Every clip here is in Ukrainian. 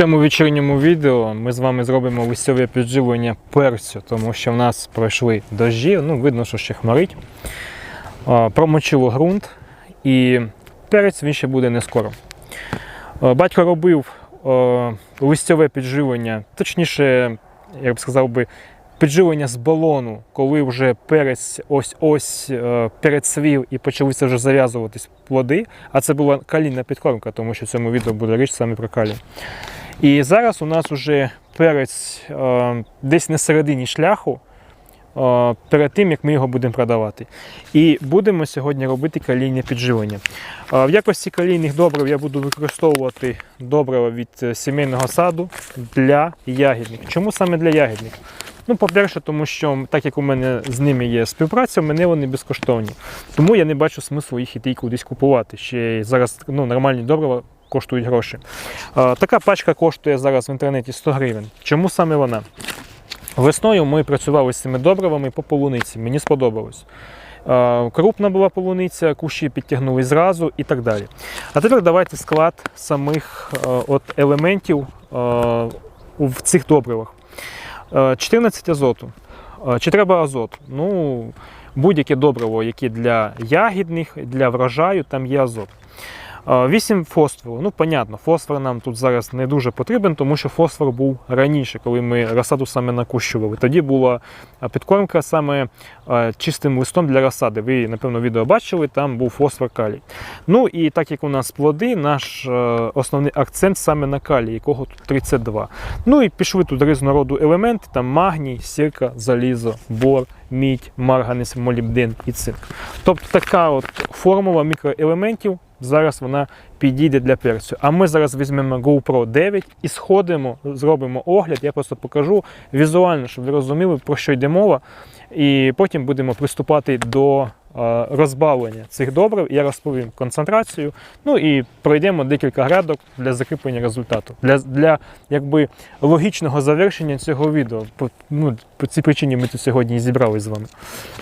цьому вечірньому відео ми з вами зробимо листьове підживлення перцю, тому що в нас пройшли дощі, ну видно, що ще хмарить. Промочило ґрунт і перець він ще буде не скоро. Батько робив листьове підживлення, точніше, я б сказав би, підживлення з балону, коли вже перець ось ось е, перецвів і почалися вже зав'язуватись плоди. А це була калійна підкормка, тому що в цьому відео буде річ саме про калій. І зараз у нас вже перець е, десь на середині шляху. е, Перед тим як ми його будемо продавати, і будемо сьогодні робити калійне підживлення. Е, В якості калійних добрив я буду використовувати добрива від сімейного саду для ягідних. Чому саме для ягідних? Ну, по-перше, тому що так як у мене з ними є співпраця, в мене вони безкоштовні. Тому я не бачу смислу їх іти кудись купувати. Ще зараз ну, нормальні добрива коштують гроші. Така пачка коштує зараз в інтернеті 100 гривень. Чому саме вона? Весною ми працювали з цими добривами по полуниці. Мені сподобалось. Крупна була полуниця, кущі підтягнули зразу і так далі. А тепер давайте склад самих от елементів в цих добривах. Е, 14 азоту. Чи треба азот? Ну, будь-яке добриво, яке для ягідних, для врожаю, там є азот. Е, 8 фосфору. Ну, понятно, фосфор нам тут зараз не дуже потрібен, тому що фосфор був раніше, коли ми розсаду саме накущували. Тоді була підкормка саме чистим листом для розсади. Ви, напевно, відео бачили, там був фосфор калій. Ну і так як у нас плоди, наш основний акцент саме на калій, якого тут 32. Ну і пішли тут різнороду елементи: там магній, сірка, залізо, бор, мідь, марганець, молібден і цинк. Тобто така от формула мікроелементів. Зараз вона підійде для перцю. А ми зараз візьмемо GoPro 9 і сходимо, зробимо огляд. Я просто покажу візуально, щоб ви розуміли, про що йде мова. І потім будемо приступати до е, розбавлення цих добрив. Я розповім концентрацію. Ну і пройдемо декілька градок для закріплення результату, для, для якби логічного завершення цього відео. По, ну, по цій причині ми тут сьогодні і зібрались з вами.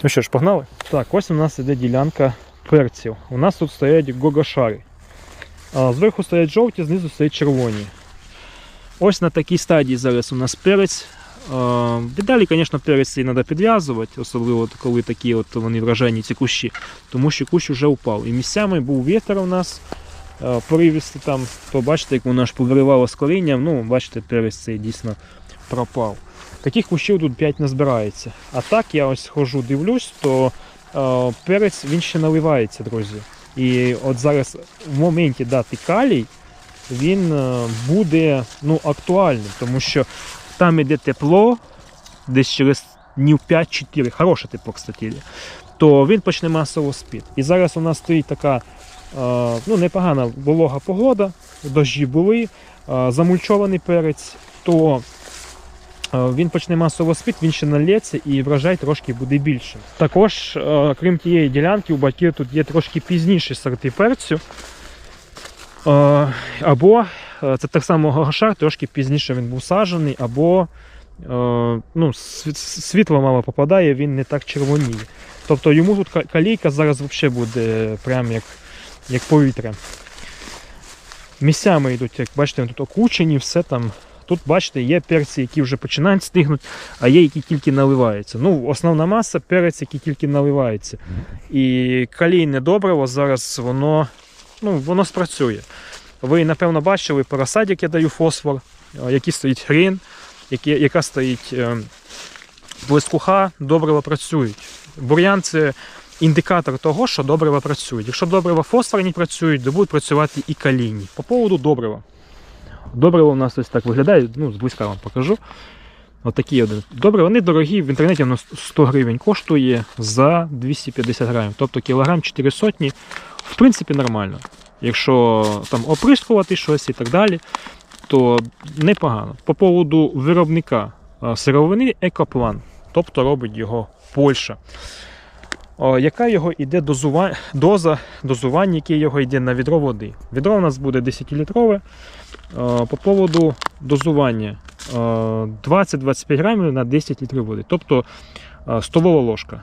Ну що ж, погнали? Так, ось у нас іде ділянка перців. У нас тут стоять гогошари. Зверху стоять жовті, знизу стоять червоні. Ось на такій стадії зараз у нас перець. Далі, звісно, перець треба підв'язувати, особливо коли такі от вони вражені ці кущі, тому що кущ вже упав. І місцями був вітер у нас поривісти там, то бачите, як воно аж повиривало з корінням. Ну, бачите, перець цей дійсно пропав. Таких кущів тут 5 не збирається. А так я ось хожу, дивлюсь, то перець він ще наливається, друзі. І от зараз в моменті дати калій він е, буде ну, актуальним, тому що там іде тепло, десь через днів 5-4, хороше тепло, кстати, то він почне масово спід. І зараз у нас стоїть така е, ну, непогана волога погода, дощі були, е, замульчований перець, то Е, він почне масово спід, він ще налється і врожай трошки буде більше. Також, е, крім тієї ділянки, у батьків тут є трошки пізніші сорти перцю. Е, Або е, це так само гагашар, трошки пізніше він був саджений, або е, ну, світло мало попадає, він не так червоніє. Тобто йому тут калійка зараз взагалі буде прям як, як повітря. Місцями йдуть, як бачите, тут окучені, все там Тут, бачите, є перці, які вже починають стигнути, а є, які тільки наливаються. Ну, основна маса перець, які тільки наливаються. І калійне добриво зараз воно, ну, воно спрацює. Ви, напевно, бачили по розсаді, як я даю фосфор, е, який стоїть грін, яка стоїть е, блискуха, добриво працюють. Бур'ян це індикатор того, що добрива працюють. Якщо добрива фосфорні працюють, то будуть працювати і калійні. По поводу добрива. Добриво у нас ось так виглядає, ну, зблизька вам покажу. Отакі один. Добре, вони дорогі, в інтернеті воно 100 гривень коштує за 250 грамів. Тобто кілограм 4 сотні, в принципі, нормально. Якщо там оприскувати щось і так далі, то непогано. По поводу виробника сировини Екоплан, тобто робить його Польща. Яка його йде дозува... доза дозування, яке його йде на відро води? Відро у нас буде 10-літрове. О, По поводу дозування 20-25 грамів на 10 літрів води. Тобто о, столова ложка.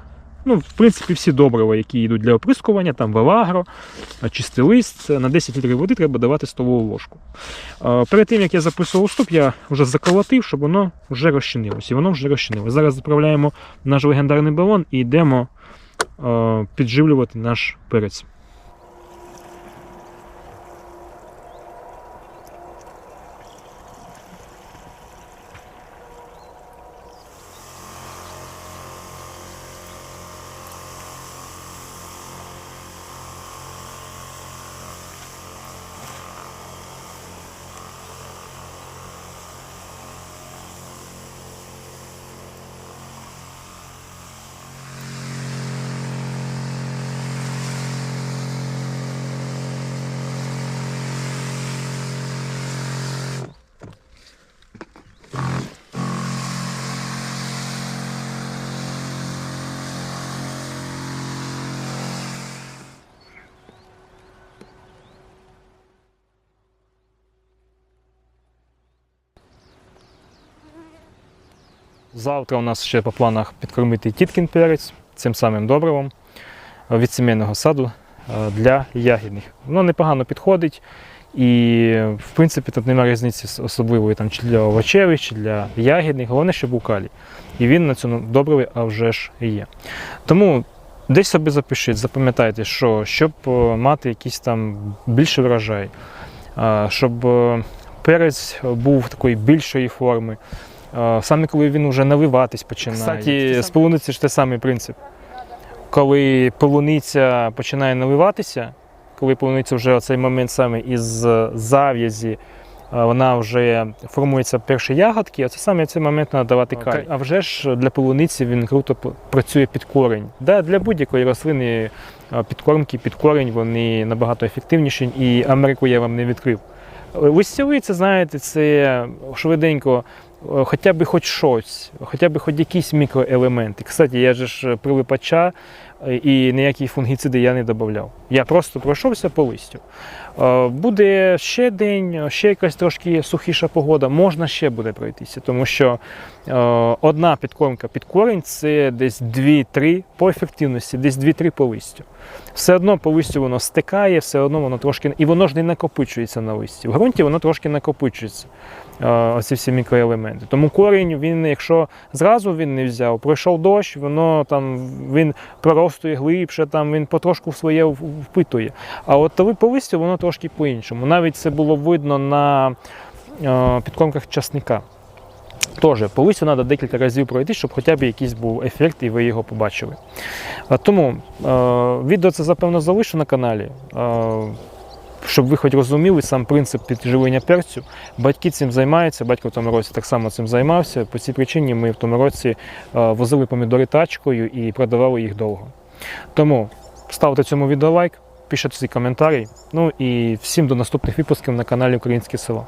Ну, в принципі, всі добрива, які йдуть для оприскування, там велагро, чистий лист, на 10 літрів води треба давати столову ложку. Е, Перед тим, як я записував стоп, я вже заколотив, щоб воно вже розчинилось. І воно вже розчинилось. Зараз заправляємо наш легендарний балон і йдемо е, підживлювати наш перець. Завтра у нас ще по планах підкормити тіткін перець цим самим добривом е, від сімейного саду е, для ягідних. Воно непогано підходить. І, в принципі, тут немає різниці особливої там, чи для овочевих, чи для ягідних. Головне, щоб був калій. І він на цьому добриві а вже ж є. Тому десь собі запишіть, запам'ятайте, що щоб е, мати якийсь там більший врожай, щоб перець був такої більшої форми. Саме коли він вже навиватись починає. Кстати, з полуниці ж той самий принцип. Коли полуниця починає наливатися, коли полуниця вже оцей момент саме із зав'язі, вона вже формується перші ягодки, оце саме цей момент треба давати калій. А вже ж для полуниці він круто працює під корень. Да, для будь-якої рослини підкормки під корень вони набагато ефективніші, і Америку я вам не відкрив. Листьовий, це знаєте, це швиденько, хоча б хоч щось, хоча б хоч якісь мікроелементи. Кстати, я же ж прилипача е, і ніякі фунгіциди я не додавав. Я просто пройшовся по листю. Е, Буде ще день, ще якась трошки сухіша погода, можна ще буде пройтися, тому що е, одна підкормка під корінь це десь 2-3 по ефективності, десь 2-3 по листю. Все одно по листю воно стикає, все одно воно трошки. І воно ж не накопичується на листі. В ґрунті воно трошки накопичується. е, Оці всі мікроелементи. Тому корінь, він, якщо зразу він не взяв, пройшов дощ, воно там він проростує глибше, там він потрошку в своє впитує. А от по листю воно трошки по-іншому. Навіть це було видно на е, підкормках часника. Тож, по треба декілька разів пройти, щоб хоча б якийсь був ефект і ви його побачили. Тому е, відео це запевно залишу на каналі. Е, щоб ви хоч розуміли сам принцип підживлення перцю. Батьки цим займаються, батько в тому році так само цим займався. По цій причині ми в тому році е, возили помідори тачкою і продавали їх довго. Тому ставте цьому відео лайк, пишіть свій коментарі. Ну і всім до наступних випусків на каналі Українське село.